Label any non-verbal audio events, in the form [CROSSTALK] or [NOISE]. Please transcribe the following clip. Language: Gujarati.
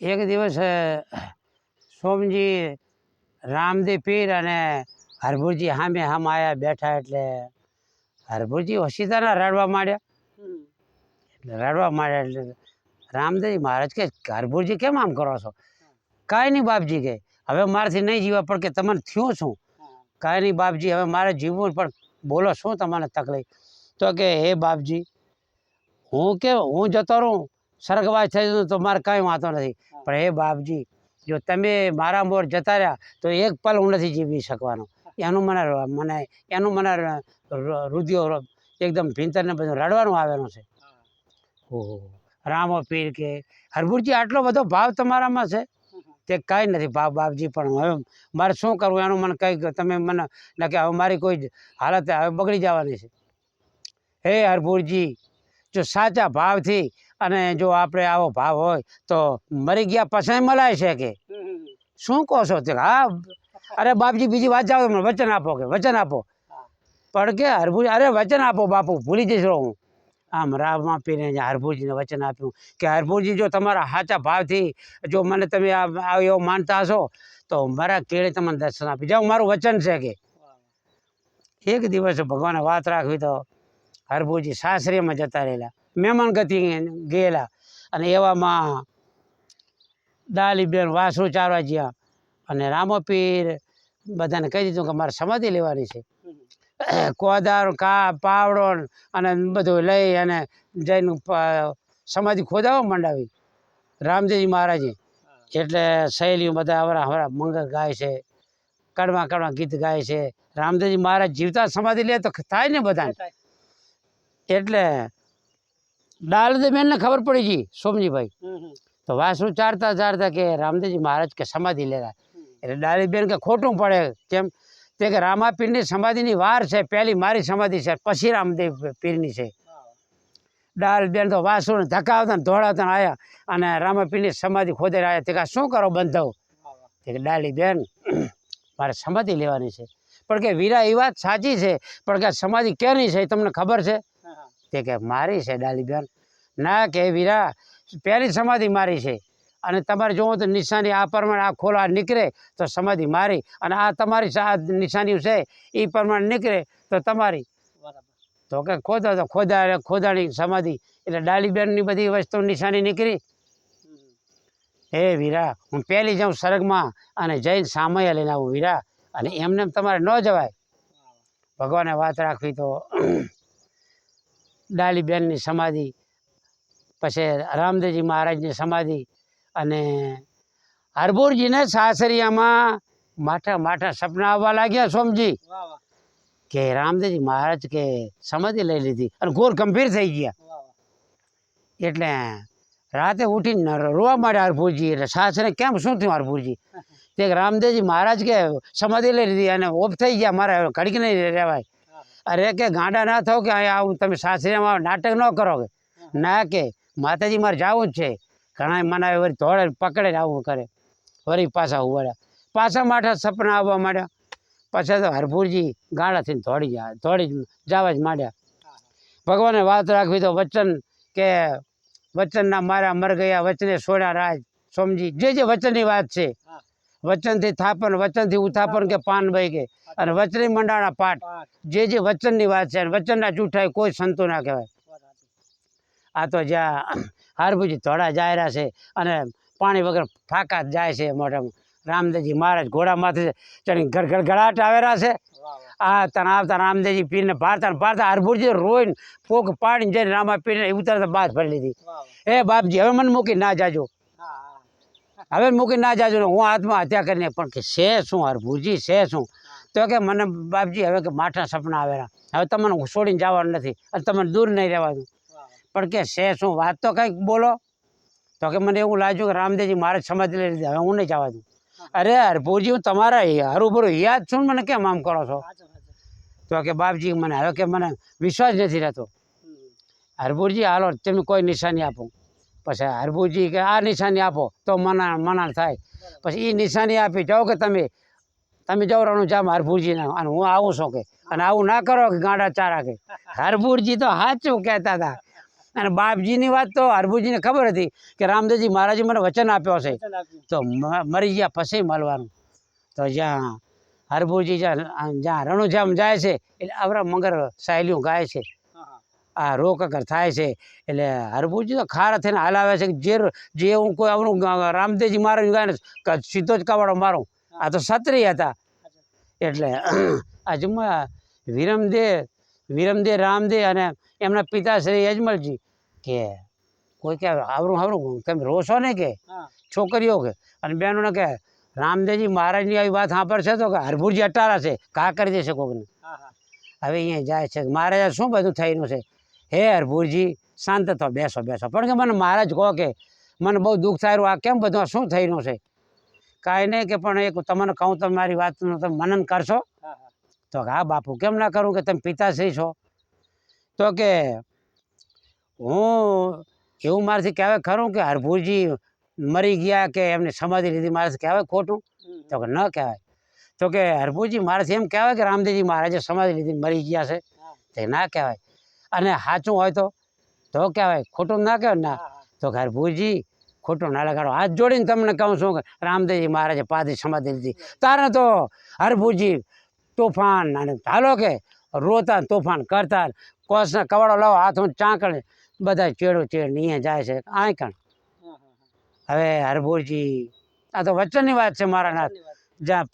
એક દિવસ સોમજી રામદેવ પીર અને હરભુજી સામે હામ આવ્યા બેઠા એટલે હરભુજી હોશિતાના રડવા માંડ્યા એટલે રડવા માંડ્યા એટલે રામદેવજી મહારાજ કે, હરભુજી કેમ આમ કરો છો? કાંઈ નહીં બાપજી કે, હવે મારાથી નહીં જીવા પણ કે તમને થયું શું? કાંઈ નહીં બાપજી, હવે મારે જીવવું પણ બોલો શું તમને તકલીફ? તો કે, હે બાપજી, હું કે, હું જતો રહું? સ્વર્ગવાસ થઈ જતું તો મારે કાંઈ વાંધો નથી. પણ હે બાપજી જો તમે મારા મોર જતા રહ્યા તો એક પલ હું નથી જીવી શકવાનો. એનું મને મને એનું મને રુધિયો એકદમ ભીંતરને બધું રડવાનું આવેલું છે. ઓહો રામો પીર કે હરભુરજી આટલો બધો ભાવ તમારામાં છે? તે કાંઈ નથી ભાવ બાપજી પણ હવે મારે શું કરવું? એનું મને કંઈક તમે મને ના કે હવે મારી કોઈ હાલત હવે બગડી જવાની છે. હે હરભુરજી જો સાચા ભાવથી અને જો આપણે આવો ભાવ હોય તો મરી ગયા પછી મલાય છે કે? શું કહો છો તે હા, અરે બાપજી, બીજી વાત જાઓ, મને વચન આપો કે, વચન આપો. પણ કે હરભુજ અરે વચન આપો બાપુ, ભૂલી જઈશ હું આમ રામા પીને જે હરભુજીને વચન આપ્યું. કે હરભુજી, જો તમારા સાચા ભાવથી જો મને તમે આ એવો માનતા હશો, તો મારા કેળે તમને દર્શન આપી. જાઓ, મારું વચન છે કે. એક દિવસ ભગવાને વાત રાખવી તો હરભુજી સાસરીમાં જતા રહેલા. મહેમાન ગતિ ગયેલા. અને એવામાં દાલીબેન વાસુ ચારવા ગયા અને રામોપીર બધાને કહી દીધું કે મારે સમાધિ લેવાની છે. કોદાર કા પાવડો અને બધું લઈ અને જઈને સમાધિ ખોદાવા માંડાવી. રામદેવજી મહારાજે. એટલે સહેલીઓ બધા અવરા હવરા મંગળ ગાય છે કડવા કડવા ગીત ગાય છે. રામદેવજી મહારાજ જીવતા સમાધિ લે તો થાય ને બધાને. એટલે ડાલદેબેનને ખબર પડી ગઈ સોમજીભાઈ. તો વાસુ ચારતા ચારતા કે રામદેવજી મહારાજ કે સમાધિ લેતા એટલે ડાલીબેન કે ખોટું પડે કેમ? તે કે રામાપીરની સમાધિની વાર છે પહેલી મારી સમાધિ છે પછી રામદેવ પીરની છે. ડાલબેન તો વાસુને ધકાવતા ને દોડાવતા આવ્યા અને રામાપીરની સમાધિ ખોદે આવ્યા તે કે શું કરો બંધવ? તે કે ડાલીબેન [CLEARS THROAT] મારે સમાધિ લેવાની છે. પણ કે વીરા એ વાત સાચી છે પણ કે સમાધિ ક્યાંની છે તમને ખબર છે? તે કે મારી છે ડાલીબેન ના કે વીરા, પહેલી સમાધિ મારી છે. અને તમારે જોવો તો નિશાની આ પ્રમાણે આ ખોલા નીકળે તો સમાધિ મારી. અને આ તમારી નિશાની છે એ પ્રમાણે નીકળે તો તમારી. તો કે ખોદો તો ખોદા, ખોદાણી સમાધિ. એટલે ડાલીબેનની બધી વસ્તુ નિશાની નીકળી. હે વીરા, હું પહેલી જાઉં સર્ગમાં અને જઈને સામયા લઈને આવું વીરા. અને એમને તમારે ન જવાય. ભગવાને વાત રાખવી તો ડાલીબેનની સમાધિ પછી રામદેવજી મહારાજની સમાધિ અને હરભુરજીને સાસરિયામાં માઠા માઠા સપના આવવા લાગ્યા સોમજી કે રામદેવજી મહારાજ કે સમાધિ લઈ લીધી અને ઘોર ગંભીર થઈ ગયા. એટલે રાતે ઉઠીને રોવા માંડ્યા હરભુરજી એટલે સાસરે કેમ શું થયું હરભુરજી? [LAUGHS] તે કે રામદેવજી મહારાજ કે સમાધિ લઈ લીધી અને ઓફ થઈ ગયા મારે ઘડીક નહીં રહેવાય. અરે કે ગાંડા ના થાવ કે અહીંયા આવું તમે સાસરીમાં નાટક ન કરો કે. ના કે માતાજી મારે જવું જ છે. ઘણા મને વળી ધોળે પકડે ને આવું કરે. વળી પાછા ઉવાડ્યા પાછા માઠા સપના આવવા માંડ્યા. પાછા તો હરભુરજી ગાડાથી થઈને દોડી ગયા દોડી જ જવા જ માંડ્યા. ભગવાને વાત રાખવી તો વચન કે વચનના મારા મર ગયા વચને સોડા રાજ સોમજી જે જે વચનની વાત છે. વચનથી થાપન વચનથી ઉથાપન કે પાન ભાઈ કે. અને વચની મંડાણા પાઠ. જે જે વચનની વાત છે વચનના જૂઠાય કોઈ સંતો ના કહેવાય. આ તો જ્યાં હારભુજી ધોળા જાયરા છે અને પાણી વગર ફાકા જાય છે મોઢામાં. રામદેવજી મહારાજ ઘોડા માથે ચડી ગળાટ આવેલા છે. આ તને આવતા રામદેવજી પીરને ભારતા ભારતા હરભુરજી રોઈને પોક પાડીને જઈને રામા પીરને ઉતરતા બાદ ભરી લીધી. એ બાપજી હવે મને મૂકી ના જાજો. હવે મૂકી ના જાજો ને હું આત્મહત્યા કરીને પણ કે છે શું હરભુરજી છે શું? તો કે મને બાપજી હવે કે માઠા સપના આવેલા હવે તમને હું છોડીને જવાનું નથી અને તમને દૂર નહીં રહેવાનું પણ કે છે શું? વાત તો કંઈક બોલો. તો કે મને એવું લાગ્યું કે રામદેવજી મારે સમજ લઈ લીધી. હવે હું નહીં જવા દઉં. અરે હરભુજી હું તમારા હરુભરું યાદ છું ને મને કેમ આમ કરો છો? તો કે બાપજી મને હવે કે મને વિશ્વાસ નથી રહેતો. હરભુરજી હાલો તમે કોઈ નિશાની આપો. પછી હરભુજી કે આ નિશાની આપો તો મના મનાણ થાય. પછી એ નિશાની આપી જાઓ કે તમે તમે જવરાનું જામ હરભુરજીને અને હું આવું છું કે અને આવું ના કરો કે ગાંડા ચારા કે. હરભુરજી તો સાચું કહેતા હતા. અને બાપજીની વાત તો હરભુજીને ખબર હતી કે રામદેવજી મહારાજે મને વચન આપ્યો છે. તો મરી ગયા પછી મળવાનું. તો જ્યાં હરભુજી જ્યાં જ્યાં રણુજામ જાય છે એટલે આવરા મંગર સહેલીઓ ગાય છે. આ રોગ અગર થાય છે એટલે હરભુજી તો ખારા થઈને હલાવે છે જે જે હું કોઈ આપણું રામદેવજી મારું ગાય ને સીધો જ કવાડો મારું. આ તો ક્ષત્રિય હતા. એટલે આ જમવા વિરમદે વિરમદે રામદે અને એમના પિતા શ્રી અજમલજી કે કોઈ કે આવરું આવરું તમે રોશો ને કે? છોકરીઓ કે. અને બહેનોને કે રામદેવજી મહારાજની આવી વાત સાંભળશે તો કે હરભુજી અટારા છે કા કરી દેશે કોકને. હવે અહીંયા જાય છે. મહારાજા શું બધું થયેલું છે? હે હરભુરજી શાંત તો બેસો બેસો. પણ કે મને મહારાજ કહો કે મને બહુ દુઃખ થાય આ કેમ બધું આ શું થયેલું છે? કાંઈ નહીં કે પણ એક તમને કહું તમે મારી વાતનું તમે મનન કરશો. તો કે હા બાપુ કેમ ના કરું કે તમે પિતાશ્રી છો? તો કે હું એવું મારાથી કહેવાય ખરું કે હરભુરજી મરી ગયા કે એમની સમાધિ લીધી મારાથી કહેવાય ખોટું? તો કે ન કહેવાય. તો કે હરભુજી મારાથી એમ કહેવાય કે રામદેવજી મહારાજે સમાધિ લીધી મરી ગયા છે. તે ના કહેવાય. અને સાચું હોય તો તો કહેવાય ખોટું ના કહેવાય ના. તો કે હરભુજી ખોટું ના લગાડો. હાથ જોડીને તમને કહું છું કે રામદેવજી મહારાજે પાદી સમાધિ લીધી. તારે તો હરભુજી તોફાન અને હાલો કે રોતા તોફાન કરતા કોસને કવાડો લાવો હાથમાં ચાંકણે બધા ચેડો ચેડ નહીં જાય છે. આ કણ? હા, હા, હા. હવે હરભુજી આ તો વચનની વાત છે મારા નાથ. જ્યાં